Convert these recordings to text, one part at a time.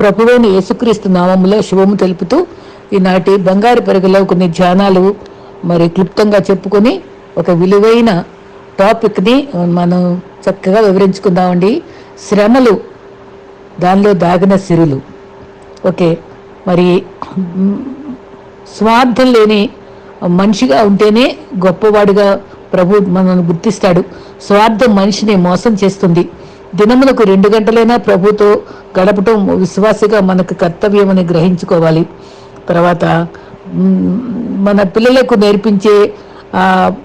ప్రభువైన యేసుక్రీస్తు నామములో శుభము తెలుపుతూ ఈనాటి బంగారు పెరుగులో కొన్ని ధ్యానాలు మరి క్లుప్తంగా చెప్పుకొని ఒక విలువైన టాపిక్ని మనం చక్కగా వివరించుకుందామండి. శ్రమలు దానిలో దాగిన సిరులు. ఓకే మరి స్వార్థం లేని మనిషిగా ఉంటేనే గొప్పవాడిగా ప్రభు మనల్ని గుర్తిస్తాడు. స్వార్థం మనిషిని మోసం చేస్తుంది. దినములకు రెండు గంటలైనా ప్రభుతో గడపటం విశ్వాసిగా మనకు కర్తవ్యం అని గ్రహించుకోవాలి. తర్వాత మన పిల్లలకు నేర్పించే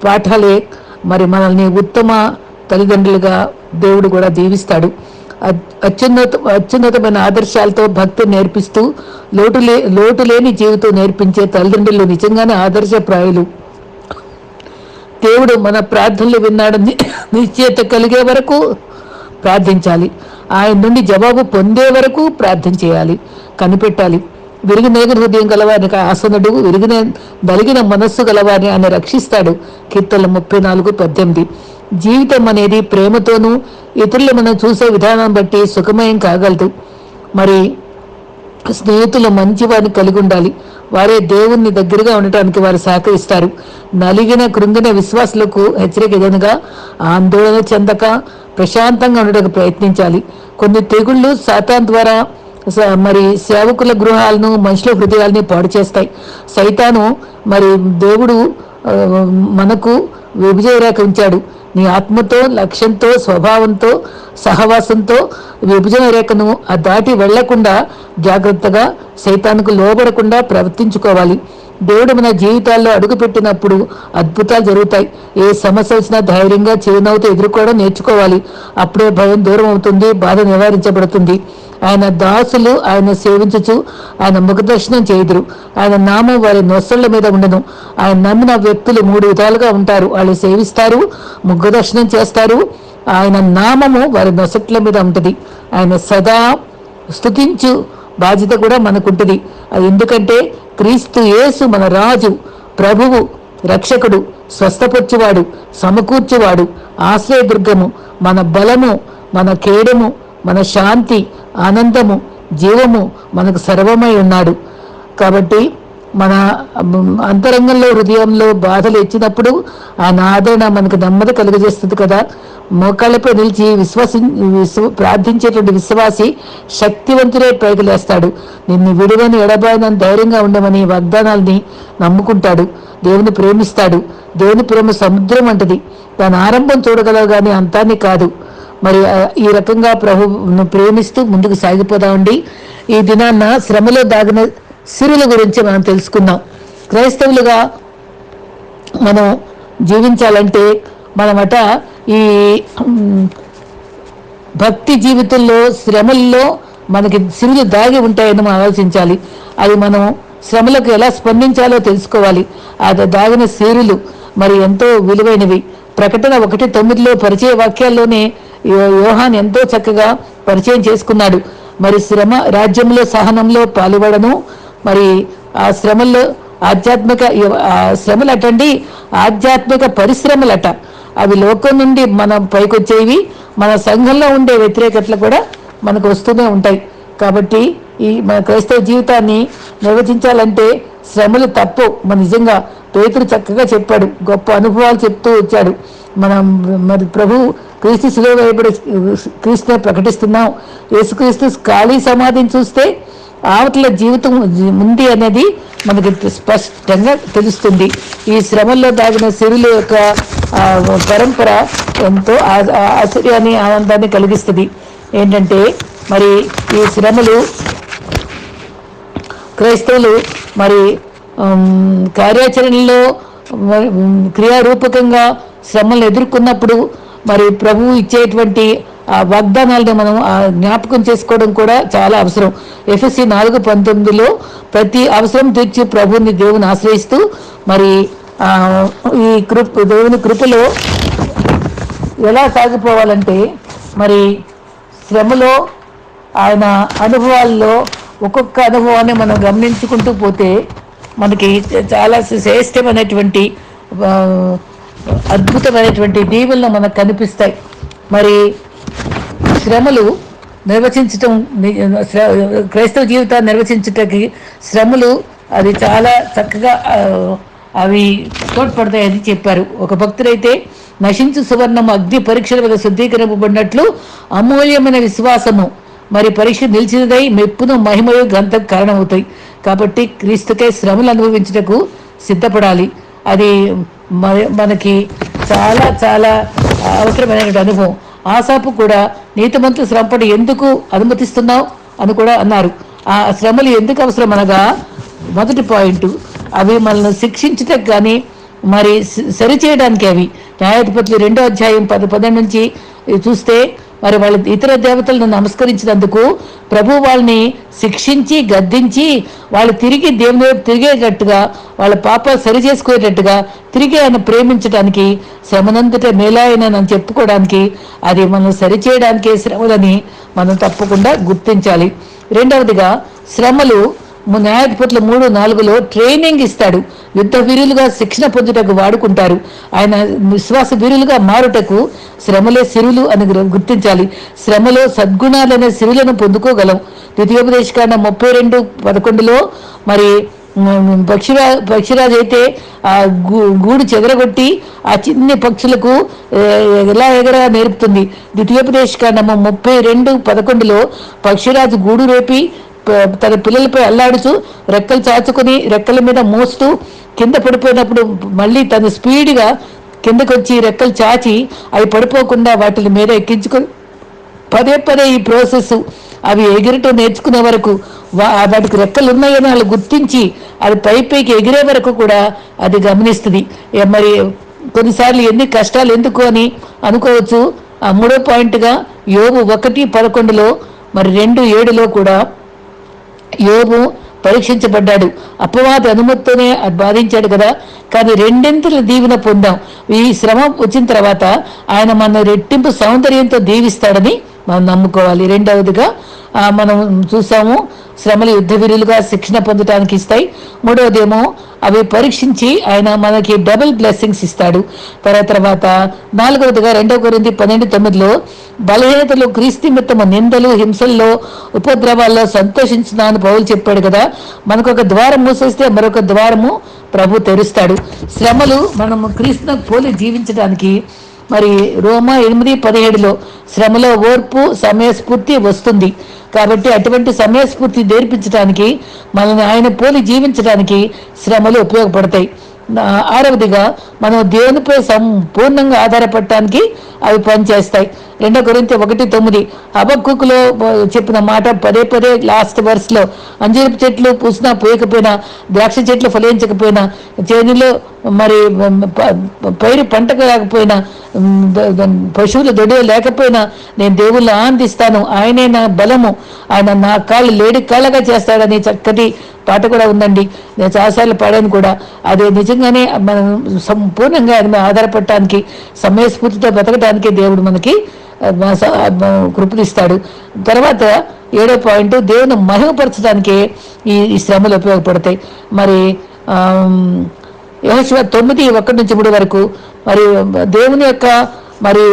పాఠాలే మరి మనల్ని ఉత్తమ తల్లిదండ్రులుగా దేవుడు కూడా దీవిస్తాడు అత్యున్నత అత్యున్నతమైన ఆదర్శాలతో భక్తి నేర్పిస్తూ లోటు లే లోటు లేని జీవితం నేర్పించే తల్లిదండ్రులు నిజంగానే ఆదర్శప్రాయులు. దేవుడు మన ప్రార్థనలు విన్నాడని నిశ్చయత కలిగే వరకు ప్రార్థించాలి. ఆయన నుండి జవాబు పొందే వరకు ప్రార్థన చేయాలి కనిపెట్టాలి. విరిగి నేగిన హృదయం గలవారిని ఆసనుడు విరిగిన బలిగిన మనస్సు గలవారిని ఆయన రక్షిస్తాడు. కీర్తనలు ముప్పై నాలుగు పద్దెనిమిది. జీవితం అనేది ప్రేమతోనూ ఇతరులు మనం చూసే విధానం బట్టి సుఖమయం కాగలదు. మరి స్నేహితులు మంచివారిని కలిగి ఉండాలి. వారే దేవుణ్ణి దగ్గరగా ఉండటానికి వారు సహకరిస్తారు. నలిగిన కృంగిన విశ్వాసులకు హెచ్చరిక ఎదనగా ఆందోళన చెందక ప్రశాంతంగా ఉండడానికి ప్రయత్నించాలి. కొన్ని తెగుళ్ళు సాతాన్ ద్వారా మరి సేవకుల గృహాలను మనుషుల హృదయాల్ని పాడు చేస్తాయి. సైతాను మరి దేవుడు మనకు విభజయ రేఖ ఉంచాడు. నీ ఆత్మతో లక్ష్యంతో స్వభావంతో సహవాసంతో విభజన రేఖను ఆ దాటి వెళ్ళకుండా జాగ్రత్తగా సైతానికి లోబడకుండా ప్రవర్తించుకోవాలి. దేవుడు మన జీవితాల్లో అడుగుపెట్టినప్పుడు అద్భుతాలు జరుగుతాయి. ఏ సమస్య వచ్చినా ధైర్యంగా చిరునవ్వుతో ఎదుర్కోవడం నేర్చుకోవాలి. అప్పుడే భయం దూరం అవుతుంది బాధ నివారించబడుతుంది. ఆయన దాసులు ఆయన సేవించుచు ఆయన ముఖదర్శనం చేయుదురు. ఆయన నామం వారి నొసళ్ళ మీద ఉండను. ఆయన నమ్మిన వ్యక్తులు మూడు విధాలుగా ఉంటారు. వాళ్ళు సేవిస్తారు ముఖదర్శనం చేస్తారు. ఆయన నామము వారి నొసట్ల మీద ఉంటుంది. ఆయన సదా స్థుతించు బాధ్యత కూడా మనకుంటుంది. అది ఎందుకంటే క్రీస్తు యేసు మన రాజు ప్రభువు రక్షకుడు స్వస్థపరచువాడు సమకూర్చువాడు ఆశ్రయదుర్గము. మన బలము మన కేడము మన శాంతి ఆనందము జీవము మనకు సర్వమై ఉన్నాడు. కాబట్టి మన అంతరంగంలో హృదయంలో బాధలు ఇచ్చినప్పుడు ఆ నాదరణ మనకు నెమ్మది కలుగజేస్తుంది కదా. మోకాళ్ళపై నిలిచి విశ్వసి విశ్వ ప్రార్థించేటువంటి విశ్వాసి శక్తివంతుడే పైకి లేస్తాడు నిన్ను విడువని ఎడబాయనని ధైర్యంగా ఉండమని వాగ్దానాల్ని నమ్ముకుంటాడు. దేవుని ప్రేమిస్తాడు. దేవుని ప్రేమ సముద్రం అంటది. దాని ఆరంభం చూడగలవు కానీ అంతాన్ని కాదు. మరి ఈ రకంగా ప్రభువును ప్రేమిస్తూ ముందుకు సాగిపోదామండి. ఈ దినాన్న శ్రమలో దాగిన సిరుల గురించి మనం తెలుసుకుందాం. క్రైస్తవులుగా మనం జీవించాలంటే మనమట ఈ భక్తి జీవితంలో శ్రమల్లో మనకి సిరులు దాగి ఉంటాయని మనం ఆలోచించాలి. అది మనం శ్రమలకు ఎలా స్పందించాలో తెలుసుకోవాలి. అది దాగిన సిరులు మరి ఎంతో విలువైనవి. ప్రకటన ఒకటి తొమ్మిదిలో పరిచయ వాక్యాల్లోనే యోహాన్ ఎంతో చక్కగా పరిచయం చేసుకున్నాడు. మరి శ్రమ రాజ్యంలో సహనంలో పాల్గొడను మరి ఆ శ్రమల్లో ఆధ్యాత్మిక ఆ శ్రమలు అటండి ఆధ్యాత్మిక పరిశ్రమలట. అవి లోకం నుండి మనం పైకొచ్చేవి మన సంఘంలో ఉండే వ్యతిరేకతలు కూడా మనకు వస్తూనే ఉంటాయి. కాబట్టి ఈ మన క్రైస్తవ జీవితాన్ని నిర్వచించాలంటే శ్రమలు తప్పు. మన నిజంగా పేతుడు చక్కగా చెప్పాడు గొప్ప అనుభవాలు చెప్తూ వచ్చాడు. మనం మరి ప్రభు క్రీస్తు శిలువ వేయబడి క్రీస్తునే ప్రకటిస్తున్నాం. యేసుక్రీస్తు ఖాళీ సమాధిని చూస్తే ఆవట్ల జీవితం ఉంది అనేది మనకి స్పష్టంగా తెలుస్తుంది. ఈ శ్రమల్లో దాగిన సిరుల యొక్క పరంపర ఎంతో ఆ- ఆశ్చర్యాన్ని ఆనందాన్ని కలిగిస్తుంది. ఏంటంటే మరి ఈ శ్రమలు క్రైస్తవులు మరి కార్యాచరణలో క్రియారూపకంగా శ్రమలు ఎదుర్కొన్నప్పుడు మరి ప్రభువు ఇచ్చేటువంటి ఆ వాగ్దానాలను మనం ఆ జ్ఞాపకం చేసుకోవడం కూడా చాలా అవసరం. ఎఫ్ఎస్సి నాలుగు పంతొమ్మిదిలో ప్రతి అవసరం తీర్చి ప్రభువుని దేవుని ఆశ్రయిస్తూ మరి ఈ కృప దేవుని కృపలో ఎలా సాగిపోవాలంటే మరి శ్రమలో ఆయన అనుభవాల్లో ఒక్కొక్క అనుభవాన్ని మనం గమనించుకుంటూ పోతే మనకి చాలా శ్రేష్టమైనటువంటి అద్భుతమైనటువంటి దీవులను మనకు కనిపిస్తాయి. మరి శ్రమలు నిర్వచించటం శ్ర- క్రైస్తవ జీవితాన్ని నిర్వచించటానికి శ్రమలు అది చాలా చక్కగా అవి తోడ్పడతాయని చెప్పారు. ఒక భక్తుడైతే నశించు సువర్ణము అగ్ని పరీక్షల మీద శుద్ధీకరింపబడినట్లు అమూల్యమైన విశ్వాసము. మరి పరీక్ష నిలిచినదై మెప్పును మహిమయు గ్రంథకు కారణమవుతాయి. కాబట్టి క్రీస్తుకే శ్రమలు అనుభవించుటకు సిద్ధపడాలి. అది మనకి చాలా చాలా అవసరమైన అనుభవం. ఆశాపు కూడా నీతిమంతులు శ్రమపడి ఎందుకు అనుమతిస్తున్నావు అని కూడా అన్నారు. ఆ శ్రమలు ఎందుకు అవసరం అనగా మొదటి పాయింట్ అవి మనల్ని శిక్షించటం కానీ మరి సరిచేయడానికి అవి. న్యాయాధిపతులు రెండో అధ్యాయం పద పన్నెండు నుంచి చూస్తే మరి వాళ్ళ ఇతర దేవతలను నమస్కరించినందుకు ప్రభు వాళ్ళని శిక్షించి గద్దించి వాళ్ళు తిరిగి దేవుని వైపు తిరిగేటట్టుగా వాళ్ళ పాప సరి చేసుకునేటట్టుగా తిరిగి ఆయన ప్రేమించడానికి శ్రమనంతట మేలాయనని చెప్పుకోవడానికి అది మనం సరిచేయడానికే శ్రమలని మనం తప్పకుండా గుర్తించాలి. రెండవదిగా శ్రమలు న్యాయాధిపతులు మూడు నాలుగులో ట్రైనింగ్ ఇస్తాడు. యుద్ధ వీరులుగా శిక్షణ పొందుటకు వాడుకుంటారు. ఆయన విశ్వాస వీరులుగా మారుటకు శ్రమలే సిరులు అని గుర్తించాలి. శ్రమలో సద్గుణాలనే సిరులను పొందుకోగలం. ద్వితీయోపదేశకాండ ముప్పై రెండు పదకొండులో మరి పక్షిరా పక్షిరాజు అయితే ఆ గూ- గూడు చెదరగొట్టి ఆ చిన్ని పక్షులకు ఎలా ఎగర నేర్పుతుంది? ద్వితీయోపదేశకాండము ముప్పై రెండు పదకొండులో పక్షిరాజు గూడు రేపి తన పిల్లలపై అల్లాడుతూ రెక్కలు చాచుకుని రెక్కల మీద మోస్తూ కింద పడిపోయినప్పుడు మళ్ళీ తను స్పీడ్గా కిందకు వచ్చి రెక్కలు చాచి అవి పడిపోకుండా వాటిని మీద ఎక్కించుకొని పదే పదే ఈ ప్రాసెస్ అవి ఎగిరటం నేర్చుకునే వరకు వా- వాటికి రెక్కలు ఉన్నాయని వాళ్ళు గుర్తించి అది పై పైకి ఎగిరే వరకు కూడా అది గమనిస్తుంది. మరి కొన్నిసార్లు ఎన్ని కష్టాలు ఎందుకు అని అనుకోవచ్చు. ఆ మూడో పాయింట్గా యోగు ఒకటి పదకొండులో మరి రెండు ఏడులో కూడా యోగు పరీక్షించబడ్డాడు. అపవాద అనుమతితోనే అది బాధించాడు కదా. కానీ రెండింతల దీవెన పొందాం. ఈ శ్రమ వచ్చిన తర్వాత ఆయన మన రెట్టింపు సౌందర్యంతో దీవిస్తాడని మనం నమ్ముకోవాలి. రెండవదిగా మనం చూసాము శ్రమలు యుద్ధ వీరులుగా శిక్షణ పొందడానికి ఇస్తాయి. మూడవదేమో అవి పరీక్షించి ఆయన మనకి డబుల్ బ్లెస్సింగ్స్ ఇస్తాడు. తర్వాత తర్వాత నాలుగవదిగా రెండవ కొరింది పన్నెండు తొమ్మిదిలో బలహీనతలు క్రీస్తిమిత్తము నిందలు హింసల్లో ఉపద్రవాల్లో సంతోషించున్నాను పౌలు చెప్పాడు కదా. మనకు ఒక ద్వారం మూసేస్తే మరొక ద్వారము ప్రభు తెరుస్తాడు. శ్రమలు మనము క్రీస్తు పోలి జీవించడానికి మరి రోమా ఎనిమిది పదిహేడులో శ్రమలో ఓర్పు సమయస్ఫూర్తి వస్తుంది. కాబట్టి అటువంటి సమయస్ఫూర్తి నేర్పించడానికి మనల్ని ఆయన పోలి జీవించడానికి శ్రమలు ఉపయోగపడతాయి. ఆరవదిగా మనం దేవునిపై సంపూర్ణంగా ఆధారపడటానికి అవి పనిచేస్తాయి. రెండో గురించి ఒకటి తొమ్మిది. అబక్కుకులో చెప్పిన మాట పదే పదే లాస్ట్ వర్స్లో అంజూరపు చెట్లు పూసినా పూయకపోయినా ద్రాక్ష చెట్లు ఫలించకపోయినా చేనులో మరి పైరు పంటకు రాకపోయినా పశువుల దొడి లేకపోయినా నేను దేవుళ్ళు ఆనందిస్తాను. ఆయనే నా బలము. ఆయన నా కాళ్ళు లేడి కాళ్ళగా చేస్తాడని చక్కటి పాట కూడా ఉందండి. నేను చాలాసార్లు పాడాను కూడా. అది నిజంగానే మనం సంపూర్ణంగా ఆయన ఆధారపడటానికి సమయస్ఫూర్తితో బతకడానికి దేవుడు మనకి ఆ, తర్వాత ఏడో పాయింట్ దేవుని మహిమపరచడానికి ఈ ఈ శ్రమలు ఉపయోగపడతాయి. మరి యహోశివ తొమ్మిది ఒకటి నుంచి మూడు వరకు మరి దేవుని యొక్క మరి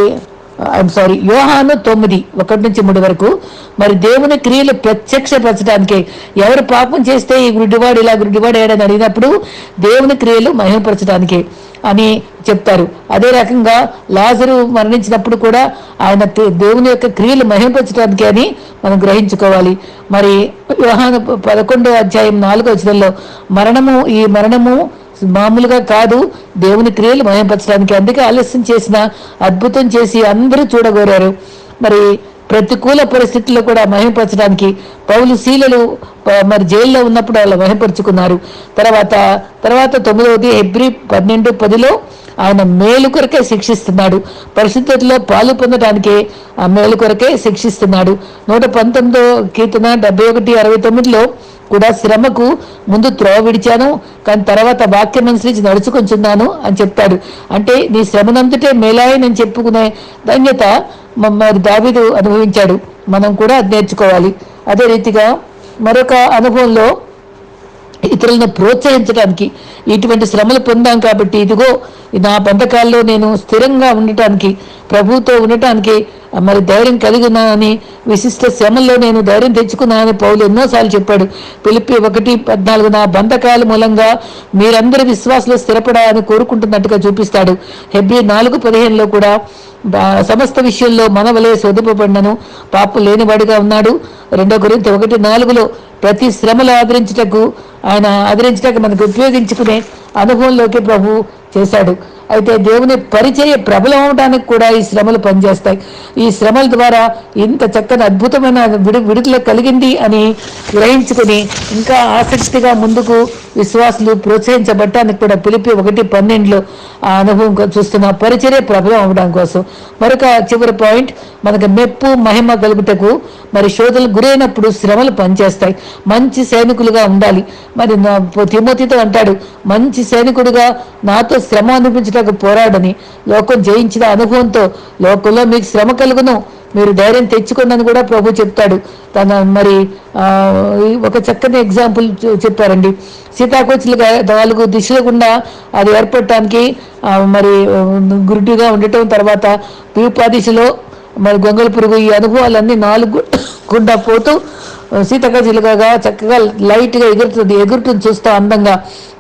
ఐఎమ్ సారీ యోహాను తొమ్మిది ఒకటి నుంచి మూడు వరకు. మరి దేవుని క్రియలు ప్రత్యక్షపరచడానికి ఎవరు పాపం చేస్తే ఈ గుడ్డివాడు ఇలా గుడ్డివాడు ఏడని అడిగినప్పుడు దేవుని క్రియలు మహిమపరచడానికి అని చెప్తారు. అదే రకంగా లాజరు మరణించినప్పుడు కూడా ఆయన దేవుని యొక్క క్రియలు మహిమపరచడానికి అని మనం గ్రహించుకోవాలి. మరి వ్యవహాన పదకొండో అధ్యాయం నాలుగో వచనంలో మరణము ఈ మరణము మామూలుగా కాదు. దేవుని క్రియలు మయంపరచడానికి అందుకే ఆలస్యం చేసిన అద్భుతం చేసి అందరూ చూడగోరారు. మరి ప్రతికూల పరిస్థితుల్లో కూడా మహిమపరచడానికి పౌలు శీలలు మరి జైల్లో ఉన్నప్పుడు వాళ్ళు మహిమపరుచుకున్నారు తర్వాత తర్వాత తొమ్మిదవది ఎబ్రి పన్నెండు పదిలో ఆయన మేలు కొరకే శిక్షిస్తున్నాడు. పరిశుద్ధతలో పాలు పొందడానికే ఆ మేలు కొరకే శిక్షిస్తున్నాడు. నూట పంతొమ్మిదో కీర్తన డెబ్బై ఒకటి అరవై తొమ్మిదిలో కూడా శ్రమకు ముందు త్రోవ విడిచాను. కానీ తర్వాత వాక్యం అనుసరించి నడుచుకొంచున్నాను అని చెప్తాడు అంటే నీ శ్రమనంతటే మేలాయని చెప్పుకునే ధన్యత మరి దావిదు అనుభవించాడు. మనం కూడా అది నేర్చుకోవాలి. అదే రీతిగా మరొక అనుభవంలో ఇతరులను ప్రోత్సహించడానికి ఇటువంటి శ్రమలు పొందాం కాబట్టి ఇదిగో నా బంధకాల్లో నేను స్థిరంగా ఉండటానికి ప్రభుతో ఉండటానికి మరి ధైర్యం కలిగి ఉన్నానని విశిష్ట శ్రమంలో నేను ధైర్యం తెచ్చుకున్నానని పౌలు ఎన్నోసార్లు చెప్పాడు. పిలిపి ఒకటి పద్నాలుగు నా బంధకాల మూలంగా మీరందరి విశ్వాసంలో స్థిరపడాలని కోరుకుంటున్నట్టుగా చూపిస్తాడు. హెబ్రి నాలుగు పదిహేనులో కూడా సమస్త విషయంలో మనవలే శోధింపబడినను పాపం లేనివాడిగా ఉన్నాడు. రెండో గురించి ఒకటి నాలుగులో ప్రతి శ్రమలు ఆదరించుటకు ఆయన ఆదరించటకు మనకు ఉపయోగించుకునే అనుభవంలోకి ప్రభు చేశాడు. అయితే దేవుని పరిచయ ప్రబలం అవడానికి కూడా ఈ శ్రమలు పనిచేస్తాయి. ఈ శ్రమల ద్వారా ఇంత చక్కని అద్భుతమైన విడు విడుదల కలిగింది అని గ్రహించుకుని ఇంకా ఆసక్తిగా ముందుకు విశ్వాసులు ప్రోత్సహించబడటానికి కూడా పిలిపి ఒకటి పన్నెండులో ఆ అనుభవం చూస్తున్న పరిచర్య ప్రబలం అవడం కోసం. మరొక చివరి పాయింట్ మనకు మెప్పు మహిమ కలుగుటకు మరి శోధలు గురైనప్పుడు శ్రమలు పనిచేస్తాయి. మంచి సైనికులుగా ఉండాలి. మరి నా తిమోతితో అంటాడు మంచి సైనికుడిగా నాతో శ్రమ అనిపించడానికి పోరాడని లోకం జయించిన అనుభవంతో లోకంలో మీకు శ్రమ కలుగును. మీరు ధైర్యం తెచ్చుకోండి కూడా ప్రభు చెప్తాడు. తన మరి ఒక చక్కని ఎగ్జాంపుల్ చెప్పారండి. సీతాకోచులుగా నాలుగు దిశల గుండా అది ఏర్పడటానికి మరి ఆ, ఉండటం తర్వాత పీపా దిశలో మరి గొంగళ పురుగు ఈ అనుభవాలన్నీ నాలుగు గుండా పోతూ సీతకజిలుగా చక్కగా లైట్గా ఎగురుతుంది ఎగురుతుంది చూస్తూ అందంగా.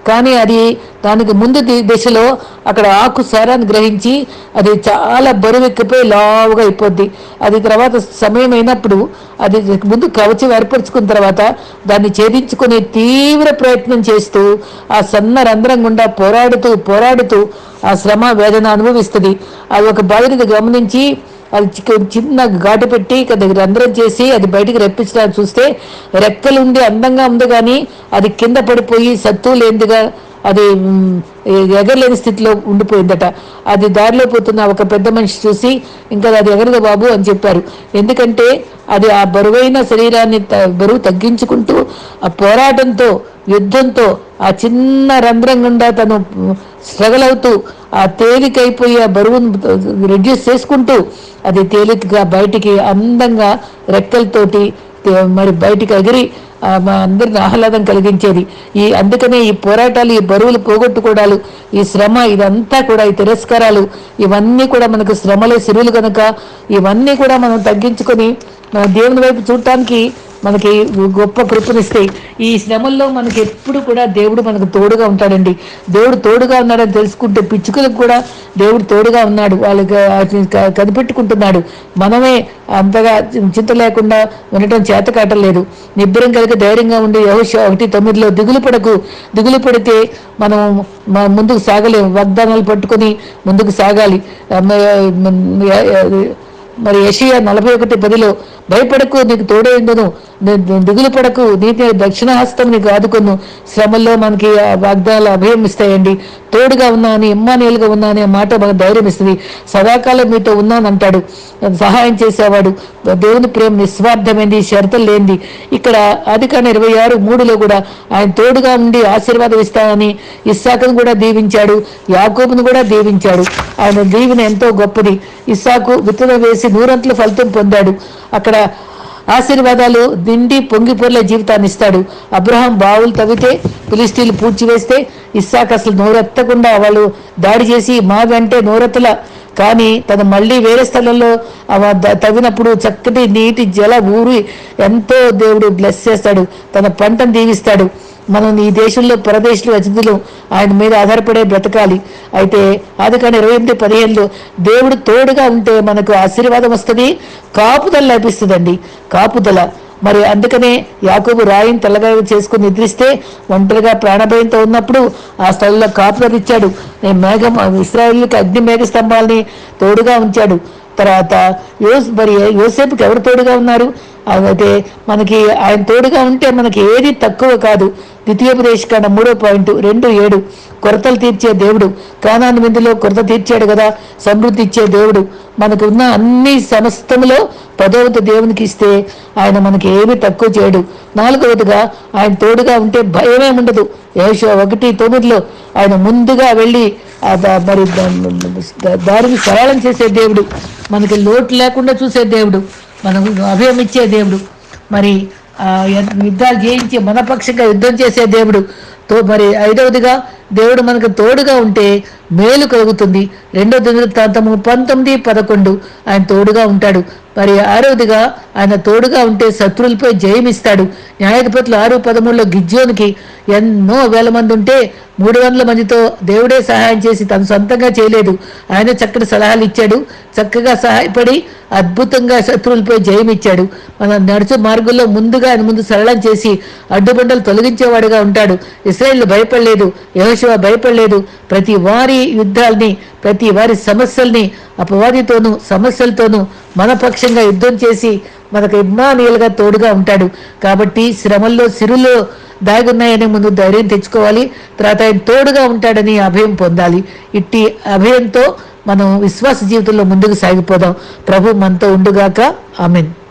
కానీ అది దానికి ముందు దిశలో అక్కడ ఆకు సారాన్ని గ్రహించి అది చాలా బరువెక్కిపోయి లావుగా అయిపోద్ది. అది తర్వాత సమయం అయినప్పుడు అది ముందు కవచం ఏర్పరచుకున్న తర్వాత దాన్ని ఛేదించుకునే తీవ్ర ప్రయత్నం చేస్తూ ఆ సన్న రంధ్రం గుండా పోరాడుతూ పోరాడుతూ ఆ శ్రమ వేదన అనుభవిస్తుంది. అది ఒక బాధిని గమనించి అది చిన్న ఘాటు పెట్టి దగ్గర రంధ్రం చేసి అది బయటికి రప్పించడానికి చూస్తే రెక్కలుండి అందంగా ఉంది కానీ అది కింద పడిపోయి సత్తు లేనిదిగా అది ఎగరలేని స్థితిలో ఉండిపోయిందట. అది దారిలో పోతున్న ఒక పెద్ద మనిషి చూసి ఇంకా అది ఎగరదు బాబు అని చెప్పారు. ఎందుకంటే అది ఆ బరువైన శరీరాన్ని త- బరువు తగ్గించుకుంటూ ఆ పోరాటంతో యుద్ధంతో ఆ చిన్న రంధ్రం గుండా తను స్ట్రగల్ అవుతూ ఆ తేలికైపోయి ఆ బరువును రెడ్యూస్ చేసుకుంటూ అది తేలికగా బయటికి అందంగా రెక్కలతోటి మరి బయటికి ఎగిరి అందరిని ఆహ్లాదం కలిగించేది. ఈ అందుకనే ఈ పోరాటాలు ఈ బరువులు పోగొట్టుకోవడాలు ఈ శ్రమ ఇదంతా కూడా ఈ తిరస్కారాలు ఇవన్నీ కూడా మనకు శ్రమలే సిరులు కనుక ఇవన్నీ కూడా మనం తగ్గించుకొని మన దేవుని వైపు చూడటానికి మనకి గొప్ప కృపనిస్తే ఈ శ్రమల్లో మనకి ఎప్పుడు కూడా దేవుడు మనకు తోడుగా ఉంటాడండి దేవుడు తోడుగా ఉన్నాడని తెలుసుకుంటే పిచ్చుకలకు కూడా దేవుడు తోడుగా ఉన్నాడు వాళ్ళకి కనిపెట్టుకుంటున్నాడు మనమే అంతగా చింత లేకుండా ఉండటం చేత కాటలేదు నిబ్బరం కలిగి ధైర్యంగా ఉండి యహోష ఒకటి తొమ్మిదిలో దిగులు పడకు దిగులు పడితే మనం ముందుకు సాగలేము వాగ్దానాలు పట్టుకొని ముందుకు సాగాలి మరి యషియా నలభై ఒకటి పదిలో భయపడకు నీకు తోడైందును దిగులు పడకు. నీతి దక్షిణ హస్తం నీకు ఆదుకొను శ్రమల్లో మనకి ఆ వాగ్దానాలు అభయం ఇస్తాయండి తోడుగా ఉన్నాను ఇమ్మానియలుగా ఉన్నా అనే మాట మనకు ధైర్యం ఇస్తుంది. సదాకాలం మీతో ఉన్నానంటాడు. సహాయం చేసేవాడు. దేవుని ప్రేమ నిస్వార్థమైంది షరతులు లేనిది. ఇక్కడ అధికారం ఇరవై ఆరు మూడులో కూడా ఆయన తోడుగా ఉండి ఆశీర్వాదం ఇస్తానని ఇస్సాకును కూడా దీవించాడు. యాకోబును కూడా దీవించాడు. ఆయన దీవెన ఎంతో గొప్పది. ఇస్సాకు విత్తనం వేసి నూరంతల ఫలితం పొందాడు. అక్కడ ఆశీర్వాదాలు నిండి పొంగిపొర్లే జీవితాన్ని ఇస్తాడు. అబ్రహం బావులు తవ్వితే ఫిలిస్తీన్లు పూడ్చివేస్తే ఇస్సాక్ అసలు నోరెత్తకుండా వాళ్ళు దాడి చేసి మావంటే నోరెత్తల. కానీ తను మళ్ళీ వేరే స్థలంలో అవ తవ్వినప్పుడు చక్కటి నీటి జల ఊరి ఎంతో దేవుడు బ్లెస్ చేస్తాడు. తన పంటను దీవిస్తాడు. మనం ఈ దేశంలో పరదేశులు అతిథులు ఆయన మీద ఆధారపడే బ్రతకాలి. అయితే అది కానీ ఇరవై ఎనిమిది పదిహేనులో దేవుడు తోడుగా ఉంటే మనకు ఆశీర్వాదం వస్తుంది కాపుదల లభిస్తుందండి. కాపుదల. మరి అందుకనే యాకోబు రాయిని తెల్లగా చేసుకుని నిద్రిస్తే ఒంటరిగా ప్రాణభయంతో ఉన్నప్పుడు ఆ స్థలంలో కాపుదలు ఇచ్చాడు. నేను మేఘం ఇస్రాయిల్కి అగ్ని మేఘ స్తంభాలని తోడుగా ఉంచాడు. తర్వాత యోస్ మరి యోసేపుకి ఎవరు తోడుగా ఉన్నారు? అయితే మనకి ఆయన తోడుగా ఉంటే మనకి ఏది తక్కువ కాదు. ద్వితీయోపదేశకాండ మూడో పాయింట్ రెండు ఏడు. కొరతలు తీర్చే దేవుడు. కానాను విందులో కొరత తీర్చాడు కదా. సమృద్ధి ఇచ్చే దేవుడు. మనకు ఉన్న అన్ని సమస్తములో పదవది దేవునికి ఇస్తే ఆయన మనకి ఏమీ తక్కువ చేయడు. నాలుగవదిగా ఆయన తోడుగా ఉంటే భయమే ఉండదు. యేషో ఒకటి తొమ్మిదిలో ఆయన ముందుగా వెళ్ళి మరి దారిని సరళం చేసే దేవుడు. మనకి లోటు లేకుండా చూసే దేవుడు. మనకు అభయమిచ్చే దేవుడు. మరి ఆ యుద్ధాలు జయించి మనపక్షంగా యుద్ధం చేసే దేవుడు. తో మరి ఐదవదిగా దేవుడు మనకు తోడుగా ఉంటే మేలు కలుగుతుంది. రెండో దినవృత్తాంతము పంతొమ్మిది పదకొండు ఆయన తోడుగా ఉంటాడు. మరి ఆరవదిగా ఆయన తోడుగా ఉంటే శత్రువులపై జయమిస్తాడు. న్యాయాధిపతులు ఆరు పదమూడులో గిజ్జోనికి ఎన్నో వేల మంది ఉంటే మూడు వందల మందితో దేవుడే సహాయం చేసి తను సొంతంగా చేయలేదు. ఆయన చక్కటి సలహాలు ఇచ్చాడు. చక్కగా సహాయపడి అద్భుతంగా శత్రువులపై జయం ఇచ్చాడు. మన నడుచు మార్గంలో ముందుగా ఆయన ముందు సరళం చేసి అడ్డుబండలు తొలగించేవాడుగా ఉంటాడు. ఇస్రాయిల్ భయపడలేదు. యహోశివ భయపడలేదు. ప్రతి వారి యుద్ధాల్ని ప్రతి వారి సమస్యల్ని అపవాదితోనూ సమస్యలతోనూ మనపక్షంగా యుద్ధం చేసి మనకు ఇమ్మానియలుగా తోడుగా ఉంటాడు. కాబట్టి శ్రమల్లో సిరులో దాగున్నాయని ముందు ధైర్యం తెచ్చుకోవాలి. తర్వాత ఆయన తోడుగా ఉంటాడని అభయం పొందాలి. ఇట్టి అభయంతో మనం విశ్వాస జీవితంలో ముందుకు సాగిపోదాం. ప్రభు మనతో ఉండుగాక. ఆమెన్.